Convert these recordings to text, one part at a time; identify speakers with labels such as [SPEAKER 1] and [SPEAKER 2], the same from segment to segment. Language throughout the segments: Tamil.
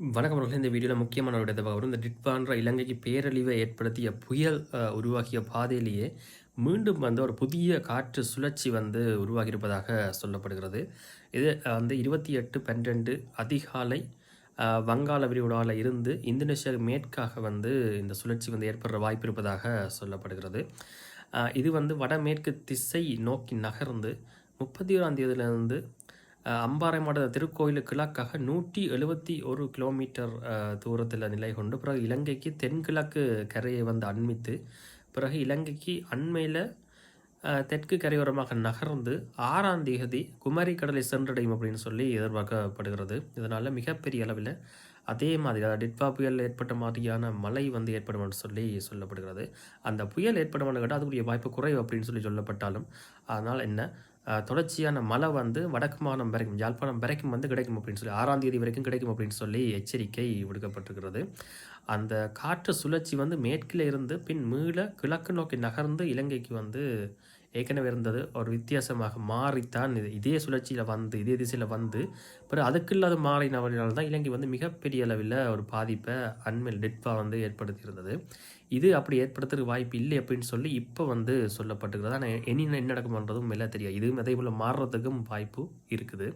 [SPEAKER 1] வணக்கம் அவர்கள். இந்த வீடியோவில் முக்கியமான ஒரு இடத்தை பார்க்க இந்த டிட்வான்ற இலங்கைக்கு பேரழிவை ஏற்படுத்திய புயல் உருவாகிய உருவாக்கிய பாதையிலேயே மீண்டும் வந்து ஒரு புதிய காற்று சுழற்சி வந்து உருவாகியிருப்பதாக சொல்லப்படுகிறது. இது வந்து இருபத்தி எட்டு பன்னிரெண்டு அதிகாலை வங்காள விரிகுடாவில் இருந்து இந்தோனேஷியா மேற்காக வந்து இந்த சுழற்சி வந்து ஏற்படுற வாய்ப்பு இருப்பதாக சொல்லப்படுகிறது. இது வந்து வடமேற்கு திசை நோக்கி நகர்ந்து முப்பத்தி ஓராம் தேதியிலிருந்து அம்பாறை மாவட்ட திருக்கோயில் கிழக்காக நூற்றி எழுபத்தி ஒரு கிலோமீட்டர் தூரத்தில் நிலை கொண்டு பிறகு இலங்கைக்கு தென்கிழக்கு கரையை வந்து அண்மித்து பிறகு இலங்கைக்கு அண்மையில் தெற்கு கரையோரமாக நகர்ந்து ஆறாம் தேதி குமரி கடலை சென்றடையும் அப்படின்னு சொல்லி எதிர்பார்க்கப்படுகிறது. இதனால் மிகப்பெரிய அளவில் அதே மாதிரி அதாவது டிட்பா புயல் ஏற்பட்ட மாதிரியான மழை வந்து ஏற்படும் என்று சொல்லி சொல்லப்படுகிறது. அந்த புயல் ஏற்படும் கேட்டால் அதுக்குரிய வாய்ப்பு குறைவு அப்படின்னு சொல்லி சொல்லப்பட்டாலும் அதனால் என்ன? தொடர்ச்சியான மழை வந்து வடக்கு மாகாணம் வரைக்கும் யாழ்ப்பாணம் வரைக்கும் வந்து கிடைக்கும் அப்படின்னு சொல்லி ஆறாம் தேதி வரைக்கும் கிடைக்கும் அப்படின்னு சொல்லி எச்சரிக்கை விடுக்கப்பட்டிருக்கிறது. அந்த காற்று சுழற்சி வந்து மேற்கில் இருந்து பின் மீள கிழக்கு நோக்கி நகர்ந்து இலங்கைக்கு வந்து ஏற்கனவே இருந்தது ஒரு வித்தியாசமாக மாறித்தான் இது. இதே சுழற்சியில் வந்து இதே திசையில் வந்து பிறகு அதுக்கு இல்லாத மாறினவர்களால் தான் இலங்கை வந்து மிகப்பெரிய அளவில் ஒரு பாதிப்பை அண்மையில் டெட்பா வந்து ஏற்படுத்தியிருந்தது. இது அப்படி ஏற்படுத்துறதுக்கு வாய்ப்பு இல்லை அப்படின்னு சொல்லி இப்போ வந்து சொல்லப்பட்டுக்கிறது ஆனால் இனி என்ன நடக்கும்ன்றதும் மேலே தெரியாது. இதுவும் அதே போல் மாறுறதுக்கும் வாய்ப்பு இருக்குது.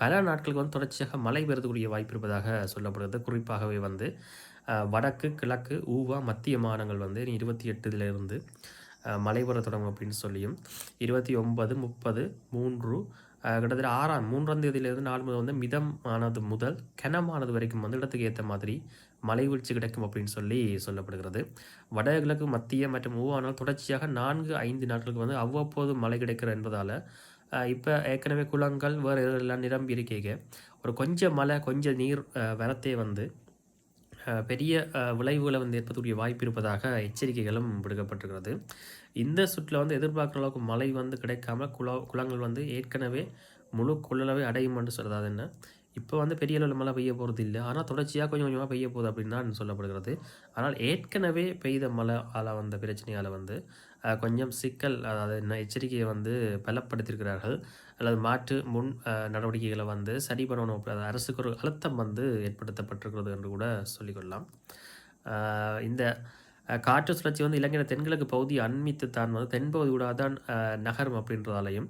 [SPEAKER 1] பல நாட்களுக்கு வந்து தொடர்ச்சியாக மழை பெறக்கூடிய வாய்ப்பு இருப்பதாக சொல்லப்படுகிறது. குறிப்பாகவே வந்து வடக்கு கிழக்கு ஊவா மத்திய மாநிலங்கள் வந்து இருபத்தி எட்டுலேருந்து மழை பெற தொடங்கும் அப்படின்னு சொல்லியும் இருபத்தி ஒன்பது முப்பது மூன்று கிட்டத்தட்ட ஆறாம் மூன்றாம் தேதியிலிருந்து நாலு முதல் வந்து மிதமானது முதல் கனமானது வரைக்கும் வந்து இடத்துக்கு ஏற்ற மாதிரி மலை வீழ்ச்சி கிடைக்கும் அப்படின்னு சொல்லி சொல்லப்படுகிறது. வடகிழக்கு மத்திய மற்றும் ஊவானால் தொடர்ச்சியாக நான்கு ஐந்து நாட்களுக்கு வந்து அவ்வப்போது மழை கிடைக்கிற என்பதால் இப்போ ஏற்கனவே குளங்கள் வேறு எல்லாம் நிரம்பி இருக்கீங்க. ஒரு கொஞ்சம் மழை கொஞ்சம் நீர் வரத்தே வந்து பெரிய அஹ், விளைவுகளை வந்து ஏற்படக்கூடிய வாய்ப்பு இருப்பதாக எச்சரிக்கைகளும் விடுக்கப்பட்டிருக்கிறது. இந்த சுற்றில் வந்து எதிர்பார்க்குற அளவுக்கு மழை வந்து கிடைக்காம குள குளங்கள் வந்து ஏற்கனவே முழு கொள்ளளவை அடையும் என்று சொல்கிறது என்ன? இப்போ வந்து பெரிய அளவில் மழை பெய்ய போகிறது இல்லை. ஆனால் தொடர்ச்சியாக கொஞ்சம் கொஞ்சமாக பெய்ய போகுது அப்படின்னு தான் சொல்லப்படுகிறது. ஆனால் ஏற்கனவே பெய்த மழை ஆல வந்த பிரச்சனையால் வந்து கொஞ்சம் சிக்கல் அதாவது என்ன எச்சரிக்கையை வந்து பலப்படுத்தியிருக்கிறார்கள். அல்லது மாற்று முன் நடவடிக்கைகளை வந்து சரி பண்ணணும். அரசுக்கு ஒரு அழுத்தம் வந்து ஏற்படுத்தப்பட்டிருக்கிறது என்று கூட சொல்லிக்கொள்ளலாம். இந்த காற்று சுழற்சி வந்து இலங்கையின் தென்கிழக்கு பகுதி அண்மித்து தான் வந்து தென்பகுதி கூட தான் நகரும் அப்படின்றதாலையும்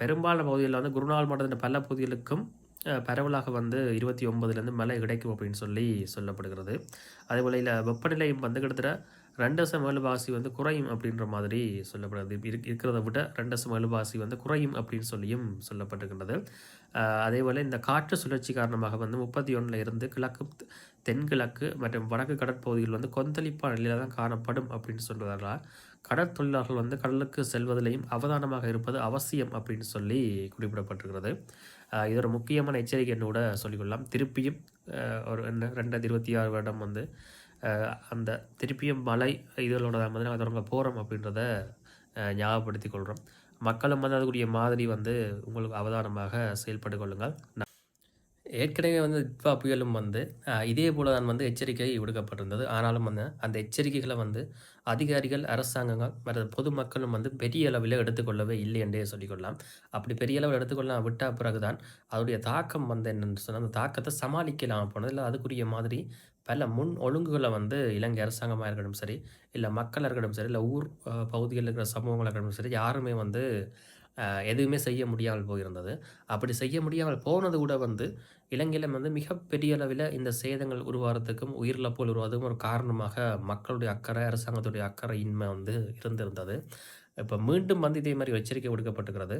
[SPEAKER 1] பெரும்பாலான பகுதிகளில் வந்து குருநாள் மாவட்டத்தின் பல பகுதிகளுக்கும் பரவலாக வந்து இருபத்தி ஒம்பதுலேருந்து மழை கிடைக்கும் அப்படின்னு சொல்லி சொல்லப்படுகிறது. அதேபோல் இல்லை வெப்பநிலையும் வந்து கிட்டத்தட்ட ரெண்டு வருஷம் மேலுவாசி வந்து குறையும் அப்படின்ற மாதிரி சொல்லப்படுது இருக்கிறத விட ரெண்டு வருஷம் மேலுவாசி வந்து குறையும் அப்படின்னு சொல்லியும் சொல்லப்பட்டிருக்கின்றது. அதே அதேபோல் இந்த காற்று சுழற்சி காரணமாக வந்து முப்பத்தி ஒன்றில் இருந்து கிழக்கு தென்கிழக்கு மற்றும் வடக்கு கடற்பகுதிகள் வந்து கொந்தளிப்பான நிலையில் தான் காணப்படும் அப்படின்னு சொல்கிறதால கடற்தொழிலாளர்கள் வந்து கடலுக்கு செல்வதிலையும் அவதானமாக இருப்பது அவசியம் அப்படின்னு சொல்லி குறிப்பிடப்பட்டிருக்கிறது. இது ஒரு முக்கியமான எச்சரிக்கைன்னு கூட சொல்லிக்கொள்ளலாம். திருப்பியும் ஒரு என்ன ரெண்டாயிரத்தி இருபத்தி ஆறு வருடம் வந்து அந்த திருப்பியும் மலை இதழோட வந்து நாங்கள் தொடங்க போகிறோம் அப்படின்றத ஞாபகப்படுத்தி ஞாபகப்படுத்திக் கொள்கிறோம் மக்களும் வந்து அதுக்குரிய மாதிரி வந்து உங்களுக்கு அவதானமாக செயல்பட்டு கொள்ளுங்கள். ஏற்கனவே வந்து இட்வா புயலும் வந்து இதே போல தான் வந்து எச்சரிக்கை விடுக்கப்பட்டிருந்தது. ஆனாலும் வந்து அந்த எச்சரிக்கைகளை வந்து அதிகாரிகள் அரசாங்கங்கள் மற்ற பொதுமக்களும் வந்து பெரிய அளவில் எடுத்துக்கொள்ளவே இல்லை என்றே சொல்லிக்கொள்ளலாம். அப்படி பெரிய அளவில் எடுத்துக்கொள்ளலாம் விட்ட பிறகுதான் அதோடைய தாக்கம் வந்து என்னென்னு சொன்னால் அந்த தாக்கத்தை சமாளிக்கலாம் போனது. இல்லை அதுக்குரிய மாதிரி பல முன் ஒழுங்குகளை வந்து இலங்கை அரசாங்கமாக இருக்கட்டும் சரி இல்லை மக்களாக இருக்கட்டும் சரி இல்லை ஊர் பகுதிகளில் இருக்கிற சமூகங்களாக இருக்கட்டும் சரி யாருமே வந்து எதுவுமே செய்ய முடியாமல் போயிருந்தது. அப்படி செய்ய முடியாமல் போனது கூட வந்து இலங்கையில் வந்து மிகப்பெரிய அளவில் இந்த சேதங்கள் உருவாகிறதுக்கும் உயிரிழப்புகள் உருவாதுக்கும் ஒரு காரணமாக மக்களுடைய அக்கறை அரசாங்கத்துடைய அக்கறை இன்மை வந்து இருந்திருந்தது. இப்போ மீண்டும் வந்து இதே மாதிரி எச்சரிக்கை கொடுக்கப்பட்டிருக்கிறது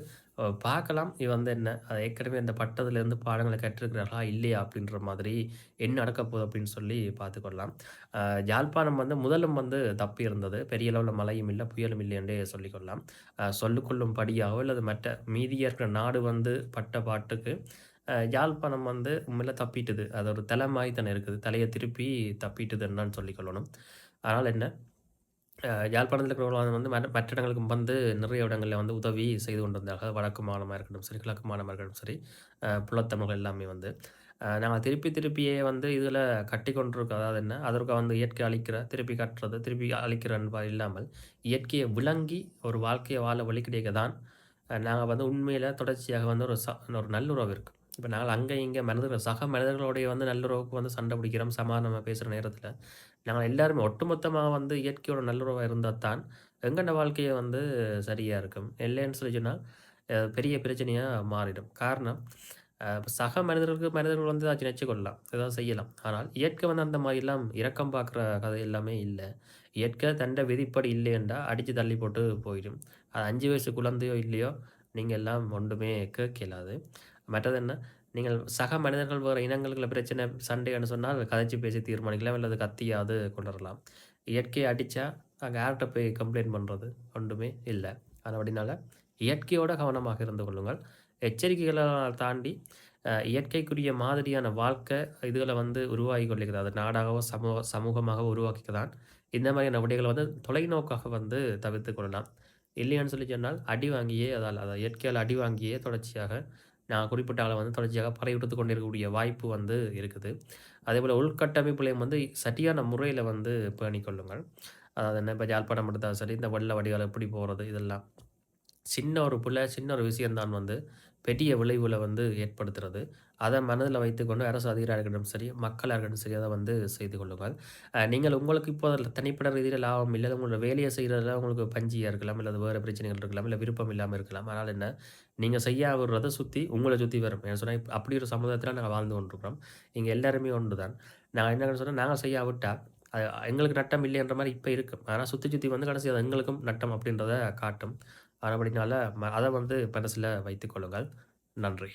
[SPEAKER 1] பார்க்கலாம். இது வந்து என்ன? அது ஏற்கனவே இந்த பட்டத்துலேருந்து பாடங்களை கற்றுக்கிறார்களா இல்லையா? அப்படின்ற மாதிரி என்ன நடக்க போகுது அப்படின்னு சொல்லி பார்த்துக்கொள்ளலாம். அஹ் யாழ்ப்பாணம் வந்து முதலும் வந்து தப்பி இருந்தது. பெரிய அளவில் மழையும் இல்லை புயலும் இல்லை என்றே சொல்லிக்கொள்ளலாம். சொல்லிக்கொள்ளும் படியாகவோ அல்லது மற்ற மீதியாக இருக்கிற நாடு வந்து பட்ட பாட்டுக்கு யாழ்ப்பாணம் வந்து உண்மையில் தப்பிட்டுது. அது ஒரு தலை மாதிரி தானே இருக்குது. தலையை திருப்பி தப்பிட்டுதுன்னு சொல்லிக்கொள்ளணும். அதனால் என்ன? யாழ்ப்பாணத்தில் இருக்கிறவங்க வந்து மற்ற மற்ற வந்து நிறைய இடங்களில் வந்து உதவி செய்து கொண்டிருந்தார்கள் வடக்கு மாநிலமாக இருக்கட்டும் சரி கிழக்கு மாநிலமாக இருக்கட்டும் சரி புலத்தமிழ்கள் எல்லாமே வந்து. நாங்கள் திருப்பி திருப்பியே வந்து இதில் கட்டி கொண்டிருக்கோம் அதாவது என்ன? அதற்கு வந்து இயற்கை அழிக்கிற திருப்பி கட்டுறது திருப்பி அழிக்கிற இல்லாமல் இயற்கையை விளங்கி ஒரு வாழ்க்கையை வாழ வழி கிடைக்க தான் நாங்கள் வந்து உண்மையில் தொடர்ச்சியாக வந்து ஒரு ச ஒரு நல்லுறவு இருக்குது இப்போ நாங்கள் அங்கே இங்கே மனிதர்கள் சக மனிதர்களுடைய வந்து நல்லுறவுக்கு வந்து சண்டை பிடிக்கிறோம், சமாதானமாக பேசுகிற நேரத்தில். நாங்கள் எல்லாருமே ஒட்டுமொத்தமாக வந்து இயற்கையோட நல்லுறவாக இருந்தால் தான், எங்கெண்ட வாழ்க்கையை வந்து சரியாக இருக்கும். இல்லைன்னு சொல்லி சொன்னால் பெரிய பிரச்சனையாக மாறிடும். காரணம், சக மனிதர்களுக்கு மனிதர்கள் வந்து ஏதாச்சும் நினச்சிக்கொள்ளலாம் ஏதாவது செய்யலாம். ஆனால் இயற்கை வந்து அந்த மாதிரிலாம் இரக்கம் பார்க்குற கதை எல்லாமே இல்லை இயற்கை தண்டை விதிப்படி இல்லையென்றா, அடித்து தள்ளி போட்டு போயிடும். அது அஞ்சு வயசு குழந்தையோ இல்லையோ, நீங்கள் எல்லாம் ஒன்றுமே கேட்க இயலாது. மற்றது என்ன, நீங்கள் சக மனிதர்கள் வேறு இனங்களுக்குள்ள பிரச்சனை, சண்டைன்னு சொன்னால் கதைச்சி பேசி தீர்மானிக்கலாம், அல்லது கத்தியாவது கொண்டுவரலாம். இயற்கையை அடித்தா நாங்கள் யார்கிட்ட போய் கம்ப்ளைண்ட் பண்ணுறது ஒன்றுமே இல்லை இல்ல. அப்படினால இயற்கையோட கவனமாக இருந்து கொள்ளுங்கள். எச்சரிக்கைகளால் தாண்டி, இயற்கைக்குரிய மாதிரியான வாழ்க்கை இதுகளை வந்து உருவாகி கொள்ளுகிறது. அது நாடாகவோ, சமூக சமூகமாகவோ உருவாக்கிக்க தான், இந்த மாதிரியான விடைகளை வந்து தொலைநோக்காக வந்து தவிர்த்து கொள்ளலாம். இல்லையான்னு சொல்லி சொன்னால், அடி வாங்கியே அதால் அதை இயற்கையால் அடி வாங்கியே தொடர்ச்சியாக, நான் குறிப்பிட்ட ஆளை வந்து தொடர்ச்சியாக பறையுடுத்துக் கொண்டிருக்கக்கூடிய வாய்ப்பு வந்து இருக்குது. அதேபோல உள்கட்டமைப்புலையும் வந்து சரியான முறையில் வந்து பேணிக்கொள்ளுங்கள் அதாவது என்ன, இப்போ யாழ்ப்பாணம் எடுத்தாலும் சரி, இந்த வெள்ள வடிகால் எப்படி போகிறது இதெல்லாம். சின்ன ஒரு பிள்ளை சின்ன ஒரு விஷயந்தான் வந்து, பெரிய விளைவில் வந்து ஏற்படுத்துறது. அதை மனதில் வைத்துக்கொண்டு அரசு அதிகாரியா இருக்கட்டும் சரி, மக்களாக இருக்கட்டும் சரி, அதை வந்து செய்து கொள்ளுங்கள். நீங்கள் உங்களுக்கு இப்போ அதில் தனிப்பட்ட ரீதியில் லாபம் இல்லை உங்களோட வேலையை செய்கிறதுல உங்களுக்கு பஞ்சியாக இருக்கலாம், இல்லை வேறு பிரச்சனைகள் இருக்கலாம், இல்லை விருப்பம் இல்லாமல் இருக்கலாம். ஆனால் என்ன, நீங்கள் செய்ய விடுறத சுற்றி உங்களை சுற்றி வரும். என்ன சொன்னால் அப்படி ஒரு சமுதாயத்தில் நாங்கள் வாழ்ந்து கொண்டிருக்கிறோம். இங்கே எல்லாருமே ஒன்று தான். நாங்கள் என்ன சொன்னால் நாங்கள் செய்ய விட்டால் அது எங்களுக்கு நட்டம் இல்லைன்ற மாதிரி இப்போ இருக்கும். ஆனால் சுற்றி சுற்றி வந்து கடைசி அது எங்களுக்கும் நட்டம் அப்படின்றத காட்டும். அப்படினால, ம வந்து மனசில் வைத்துக்கொள்ளுங்கள் நன்றி.